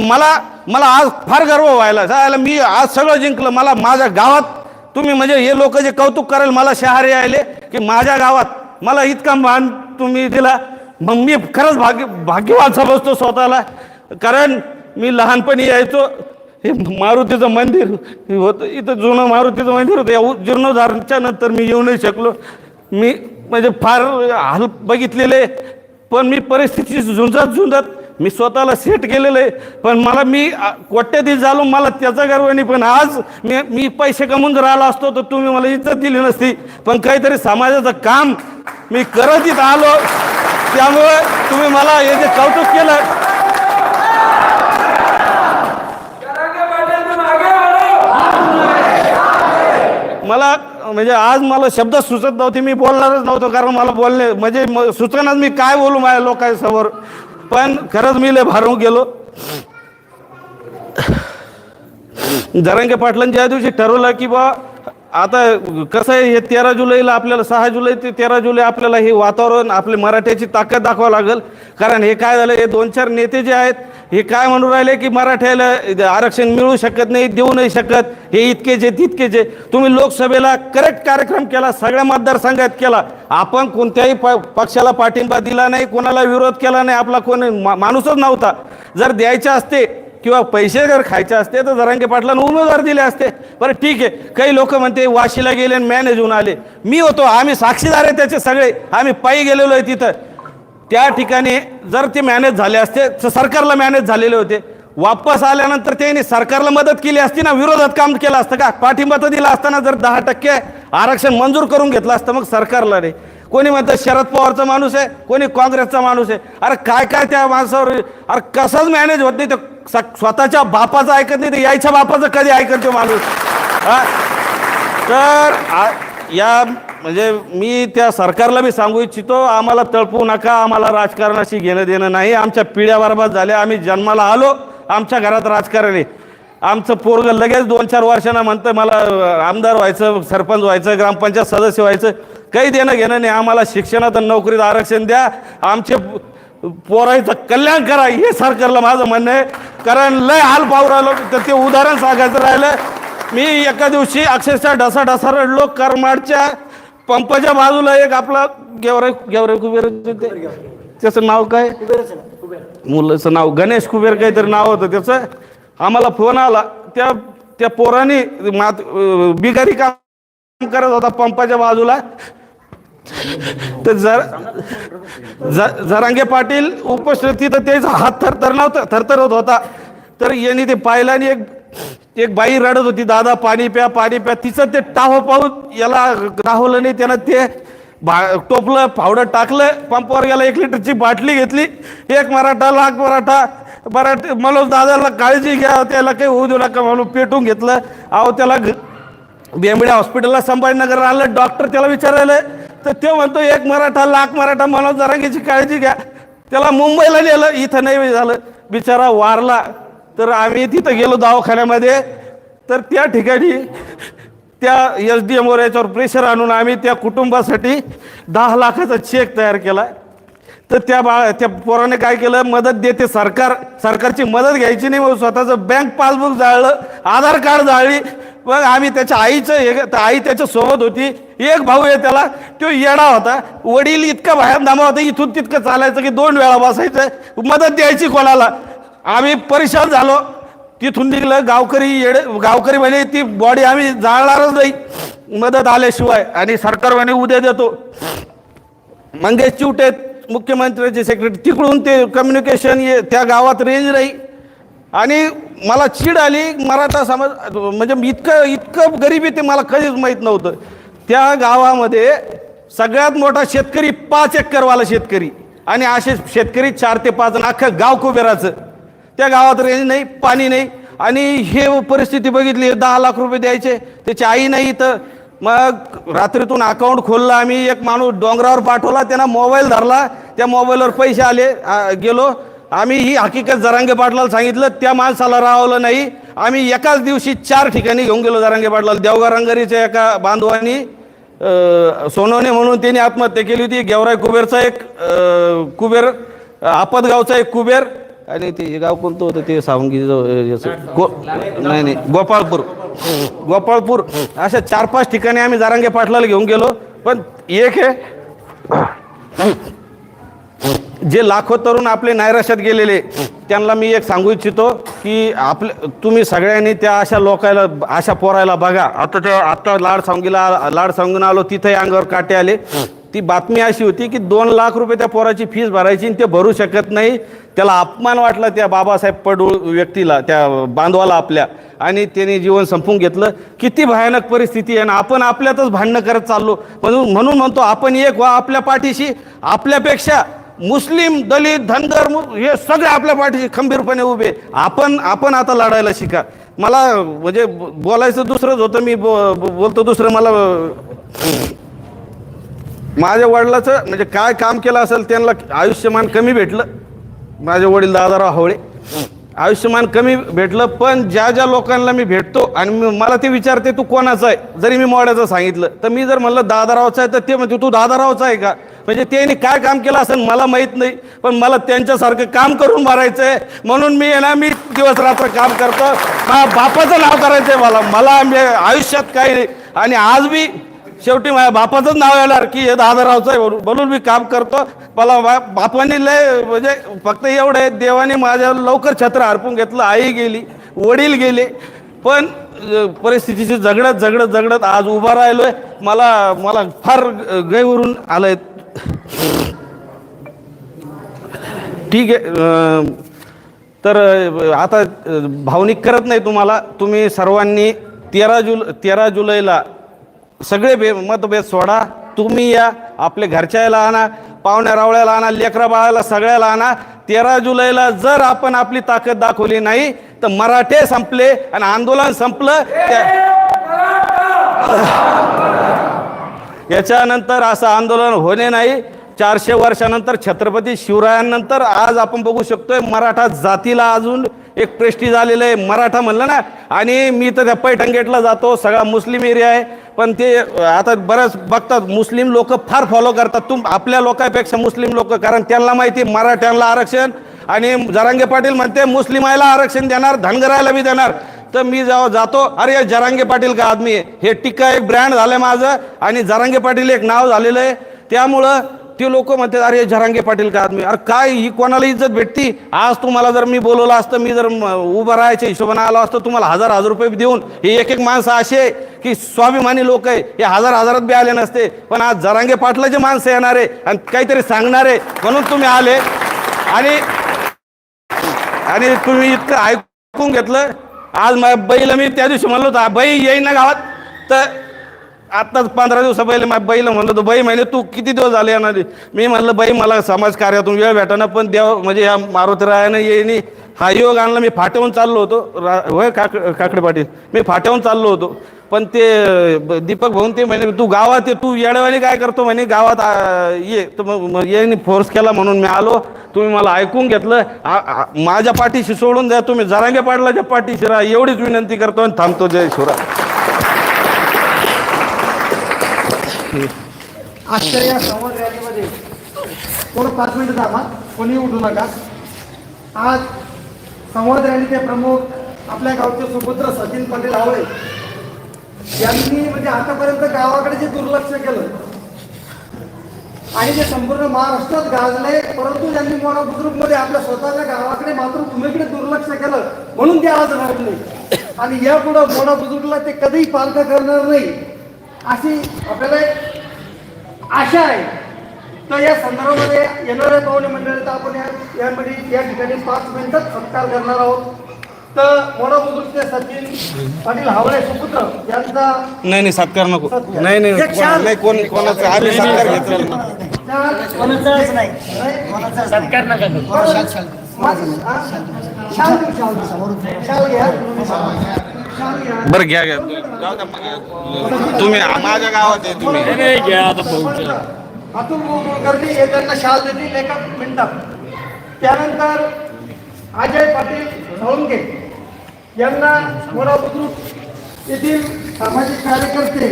मला मला आज फार गर्व व्हायला जायला मी आज सगळं जिंकलं. मला माझ्या गावात तुम्ही म्हणजे हे लोक जे कौतुक करेल मला शहारे यायले की माझ्या गावात मला इतका मान तुम्ही दिला. मग मी खरंच भाग्य भाग्यवान समजतो स्वतःला. कारण मी लहानपणी यायचो. हे मारुतीचं मंदिर होतं. इथं जुनं मारुतीचं मंदिर होतं. या जीर्णोद्धारच्या नंतर मी येऊ नाही शकलो. मी म्हणजे फार हाल बघितलेले. पण मी परिस्थितीची झुंजत झुंजत मी स्वतःला सेट केलेलं आहे. पण मला मी आ, कोट्याधीश झालो मला त्याचा गर्व नाही. पण आज मी मी पैसे कमवून जर आला असतो तर तुम्ही मला इज्जत दिली नसती. पण काहीतरी समाजाचं काम मी करत इथं आलो. त्यामुळे तुम्ही मला हे जे कौतुक केलं. मला म्हणजे आज मला शब्द सुचत नव्हते मी बोलणारच नव्हतो कारण मला बोलणे म्हणजे सुचनाच मी काय बोलू माझ्या लोकांसमोर? पण खरंच मी लय भारून गेलो. धरंगे पाटलांच्या ज्या दिवशी ठरवलं की बा आता कसं आहे हे तेरा जुलैला आपल्याला सहा जुलै ते तेरा जुलै आपल्याला हे वातावरण आपले मराठ्याची ताकद दाखवावं लागेल. कारण हे काय झालं हे दोन चार नेते जे आहेत हे काय म्हणून राहिले की मराठ्याला आरक्षण मिळू शकत नाही देऊ नाही शकत हे इतकेच आहे तितकेच आहे. तुम्ही लोकसभेला करेक्ट कार्यक्रम केला सगळ्या मतदारसंघात केला. आपण कोणत्याही प पक्षाला पाठिंबा दिला नाही कोणाला विरोध केला नाही आपला कोणी मा- माणूसच नव्हता. जर द्यायचे असते किंवा पैसे जर खायचे असते तर जरांगे पाटलांना उमेदवार दिले असते. बरं ठीक आहे. काही लोक म्हणते वाशीला गेले आणि मॅनेज होऊन आले. मी होतो आम्ही साक्षीदार आहे त्याचे सगळे. आम्ही पायी गेलेलो आहे तिथं. त्या ठिकाणी जर ते मॅनेज झाले असते तर सरकारला मॅनेज झालेले होते. वापस आल्यानंतर त्यांनी सरकारला मदत केली असती ना विरोधात काम केलं असतं का? पाठिंबा तर दिला असताना जर दहा टक्के आरक्षण मंजूर करून घेतलं असतं मग सरकारला रे. कोणी म्हणतं शरद पवारचा माणूस आहे कोणी काँग्रेसचा माणूस आहे. अरे काय काय त्या माणसावर अरे कसंच मॅनेज होत नाही तर स- स्वतःच्या बापाचं ऐकत नाही तर यायच्या बापाचं कधी ऐकत तो माणूस? तर या म्हणजे मी त्या सरकारला मी सांगू इच्छितो आम्हाला तळपू नका आम्हाला राजकारणाशी घेणं देणं नाही. आमच्या पिढ्या बरबाद झाल्या आम्ही जन्माला आलो आमच्या घरात राजकारण आहे. आमचं पोरग लगेच दोन चार वर्षांना म्हणतं मला आमदार व्हायचं सरपंच व्हायचं ग्रामपंचायत सदस्य व्हायचं काही देणं घेणं नाही. आम्हाला शिक्षणात आणि नोकरीत आरक्षण द्या. आमचे पोरायचं कल्याण करा. हे सरकारला माझं म्हणणं आहे. कारण लय हाल पाहू राहिलो तर ते उदाहरण सांगायचं राहिलं. मी एका दिवशी अक्षरशः ढसा ढसा रडलो. करमाडच्या पंपाच्या बाजूला एक आपला गेवराय गेवराय कुबेर ते. त्याचं नाव काय? मुलाचं नाव गणेश कुबेर काहीतरी नाव होतं त्याचं. आम्हाला फोन आला. त्या त्या पोराने मात अं, बिगारी काम करत होता पंपाच्या बाजूला. तर जर ज- जरांगे पाटील तिथं त्याचा हात थरथर नव्हता थरथरत होता. तर यांनी ते पाहिलं आणि एक एक बाई रडत होती दादा पाणी प्या पाणी प्या. तिचं ते टाहो पाहून याला राहवलं नाही त्यानं ते भा टोपलं फावडं टाकलं पंपावर गेला एक लिटरची बाटली घेतली एक मराठा लाख मराठा मराठी म्हणून दादाला काळजी घ्या त्याला काही होऊ देऊ नका म्हणून पेटून घेतलं. अहो त्याला बेंबड्या हॉस्पिटलला संभाजीनगर आलं डॉक्टर त्याला विचारायला तर ते म्हणतो एक मराठा लाख मराठा मनोज जरांगीची काळजी घ्या. त्याला मुंबईला नेलं इथं नाही झालं. बिचारा वारला. तर आम्ही तिथं गेलो दवाखान्यामध्ये. तर त्या ठिकाणी त्या एस डी एमवर याच्यावर प्रेशर आणून आम्ही त्या कुटुंबासाठी दहा लाखाचा चेक तयार केला. तर त्या बा त्या पोराने काय केलं? मदत देते सरकार. सरकारची मदत घ्यायची नाही मग स्वतःचं बँक पासबुक जाळलं आधार कार्ड जाळली. मग आम्ही त्याच्या आईचं हे तर आई त्याच्या सोबत होती. एक भाऊ आहे त्याला. तो येडा होता. वडील इतका बाहेर धामा होता. इथून तितकं चालायचं की दोन वेळा बसायचं. मदत द्यायची कोणाला? आम्ही परेशान झालो. तिथून निघलं गावकरी येड गावकरी म्हणे ती बॉडी आम्ही जाळणारच नाही. मदत आल्याशिवाय आणि सरकार म्हणे उद्या देतो. मंगेश चिवटे मुख्यमंत्र्याचे सेक्रेटरी तिकडून ते कम्युनिकेशन ये त्या गावात रेंज नाही. आणि मला चीड आली मराठा समाज म्हणजे इतकं इतकं गरिबी ते मला कधीच माहीत नव्हतं. त्या गावामध्ये सगळ्यात मोठा शेतकरी पाच एकरवाला शेतकरी. आणि असे शेतकरी चार ते पाच आणि अख्खं गाव कुबेराचं त्या गावात रेंज नाही पाणी नाही. आणि हे परिस्थिती बघितली दहा लाख रुपये द्यायचे. त्याची आई नाही तर मग रात्रीतून अकाउंट खोललं आम्ही. एक माणूस डोंगरावर पाठवला त्यांना मोबाईल धरला. त्या मोबाईलवर पैसे आले गेलो. आम्ही ही हकीकत जरांगे पाटलाला सांगितलं त्या माणसाला राहवलं नाही. आम्ही एकाच दिवशी चार ठिकाणी घेऊन गेलो जरांगे पाटलाला. देवगा एका बांधवानी सोनवणे म्हणून त्यांनी आत्महत्या केली होती. गेवराय कुबेरचा एक कुबेर आपतगावचा एक कुबेर. आणि ते हे गाव कोणतं होतं ते सावंगी गो नाही नाही गोपाळपूर. गोपाळपूर. अशा चार पाच ठिकाणी आम्ही जारांगे पाटलाला घेऊन गेलो. पण एक आहे जे लाखो तरुण आपले नैराश्यात गेलेले त्यांना मी एक सांगू इच्छितो की आपले तुम्ही सगळ्यांनी त्या अशा लोकायला अशा पोरायला बघा. आता त्या आता लाड सांगीला लाड सांगून आलो तिथेही अंगावर काटे आले. ती बातमी अशी होती की दोन लाख रुपये त्या पोराची फीस भरायची आणि ते भरू शकत नाही. त्याला अपमान वाटला त्या बाबासाहेब पडूळ व्यक्तीला त्या बांधवाला आपल्या. आणि त्याने जीवन संपून घेतलं. किती भयानक परिस्थिती आहे ना आपण आपल्यातच भांडणं करत चाललो. म्हणून म्हणून म्हणतो आपण एक व्हा आपल्या पाठीशी. आपल्यापेक्षा मुस्लिम दलित धनगर हे सगळे आपल्या पाठीशी खंबीरपणे उभे. आपण आपण आता लढायला शिका. मला म्हणजे बोलायचं दुसरंच होतं. मी बो- बोलतो दुसरं. मला माझ्या वडिलाचं म्हणजे काय काम केलं असेल त्यांना आयुष्यमान कमी भेटलं. माझे वडील दादाराव हवळे. आयुष्यमान कमी भेटलं पण ज्या ज्या लोकांना मी भेटतो आणि मला ते विचारते तू कोणाचा आहे? जरी मी मोड्याचं सांगितलं तर मी जर म्हणलं दादारावचा आहे तर ते म्हणते तू दादारावचा आहे का? म्हणजे त्यांनी काय काम केलं असेल मला माहीत नाही पण मला त्यांच्यासारखं काम करून मारायचं आहे म्हणून मी आहे ना मी दिवस रात्र काम करतो. माझ्या बापाचं नाव करायचं आहे मला. मला मी आयुष्यात काही नाही. आणि आज मी शेवटी माझ्या बापाचंच नाव येणार की हे दादारावचं आहे. म्हणून मी काम करतो. मला बा बापाने लय म्हणजे फक्त एवढं आहे देवाने माझ्या लवकर छत्र हरपून घेतलं आई गेली वडील गेले. पण परिस्थितीशी झगडत झगडत झगडत आज उभा राहिलोय. मला मला फार गैवरून आलंय. ठीक आहे तर आता भावनिक करत नाही तुम्हाला. तुम्ही सर्वांनी तेरा जुल तेरा जुलैला सगळे बे मतभेद सोडा. तुम्ही या. आपल्या घरच्याला आणा. पाहुण्या रावळ्याला आणा. लेकरा बाळाला सगळ्याला आणा. तेरा जुलैला जर आपण आपली ताकद दाखवली नाही तर मराठे संपले आणि आंदोलन संपलं. याच्यानंतर असं आंदोलन होणे नाही. चारशे वर्षानंतर छत्रपती शिवरायांनंतर आज आपण बघू शकतोय मराठा जातीला अजून एक प्रेष्टी झालेलं आहे. मराठा म्हणलं ना आणि मी तर त्या पैठणगेटला जातो. सगळा मुस्लिम एरिया आहे. पण ते आता बरंच बघतात मुस्लिम लोक फार फॉलो करतात. तुम आपल्या लोकांपेक्षा मुस्लिम लोक कारण त्यांना माहिती आहे मराठ्यांना आरक्षण आणि जरांगे पाटील म्हणते मुस्लिमायला आरक्षण देणार धनगरायला बी देणार. तर मी जेव्हा जातो अरे जरांगे पाटील का आदमी हे टिक्का एक ब्रँड झालं माझं आणि जरांगे पाटील एक नाव झालेलं आहे. त्यामुळं ते लोक म्हणतात अरे झरांगे पाटील का आदमी? अरे काय? ही कोणाला इज्जत भेटती? आज तुम्हाला जर मी बोलवलं असतं मी जर उभं राहायच्या हिशोबाने आलो असतो तुम्हाला हजार हजार रुपये देऊन. हे एक एक माणसं असे आहे की स्वाभिमानी लोक आहे. हे हजार हजारात बी आले नसते. पण आज झरांगे पाटलाचे माणसं येणार आहे आणि काहीतरी सांगणार आहे म्हणून तुम्ही आले. आणि आणि तुम्ही इतकं ऐकून घेतलं. आज बैल मी त्या दिवशी म्हणलो होतो बाई येईना ना गावात? तर आत्ताच पंधरा दिवसा पहिले मा बैल म्हणलं तर बाई म्हणे तू किती दिवस झाले येणार? मी म्हणलं बाई मला समाज कार्यातून वेळ भेटाना पण देव म्हणजे या मारुतीरायानं येईनी हा योग आणला. मी फाट्याहून चाललो होतो. रा होय काक काकडे पाटील? मी फाट्याहून चाललो होतो. पण ते दीपक भाऊन ते म्हणे तू गावात ये तू येड्यावाली काय करतो? म्हणे गावात ये. तर मग येईनी फोर्स केला म्हणून मी आलो. तुम्ही मला ऐकून घेतलं. माझ्या पाठीशी सोडून द्या. तुम्ही जरांगे पाटलाच्या पाठीशी राहा. एवढीच विनंती करतो आणि थांबतो. जय शिवराय. आजच्या या संवाद रॅलीमध्ये थोडं पाच मिनिटं थांबा कोणी उठू नका. आज संवाद रॅलीचे प्रमुख आपल्या गावचे सुपुत्र सचिन पाटील आवळे यांनी म्हणजे आतापर्यंत गावाकडे जे दुर्लक्ष केलं आणि जे संपूर्ण महाराष्ट्रात गाजले परंतु त्यांनी मोठा बुद्रुकमध्ये आपल्या स्वतःच्या गावाकडे मात्र भूमीकडे दुर्लक्ष केलं म्हणून ते आज रडले आणि यापुढं मोठा बुजुर्गला ते कधीही पालखं करणार नाही. अशी आपल्याला एक आशा आहे. तर या संदर्भामध्ये येणाऱ्या पाहुणे मंडळीचा आपण या यामध्ये या ठिकाणी पाच मिनिटात सत्कार करणार आहोत. तर सचिन पाटील हावळे सुपुत्र यांचा नाही नाही सत्कार नको. नाही नाही कोण कोणाचा? आम्ही सत्कार घेतला कोणाचाच नाही. सत्कार नका शाल घ्या. बरं घ्या घ्या. जाऊ द्या. तुम्ही माझ्या गावात आहे तुम्ही. अतुल कुलकर्णी हे त्यांना शाल देतील एका मिनिटात त्यानंतर अजय पाटील साळुंके यांना मोरा बुद्रुक येथील सामाजिक कार्यकर्ते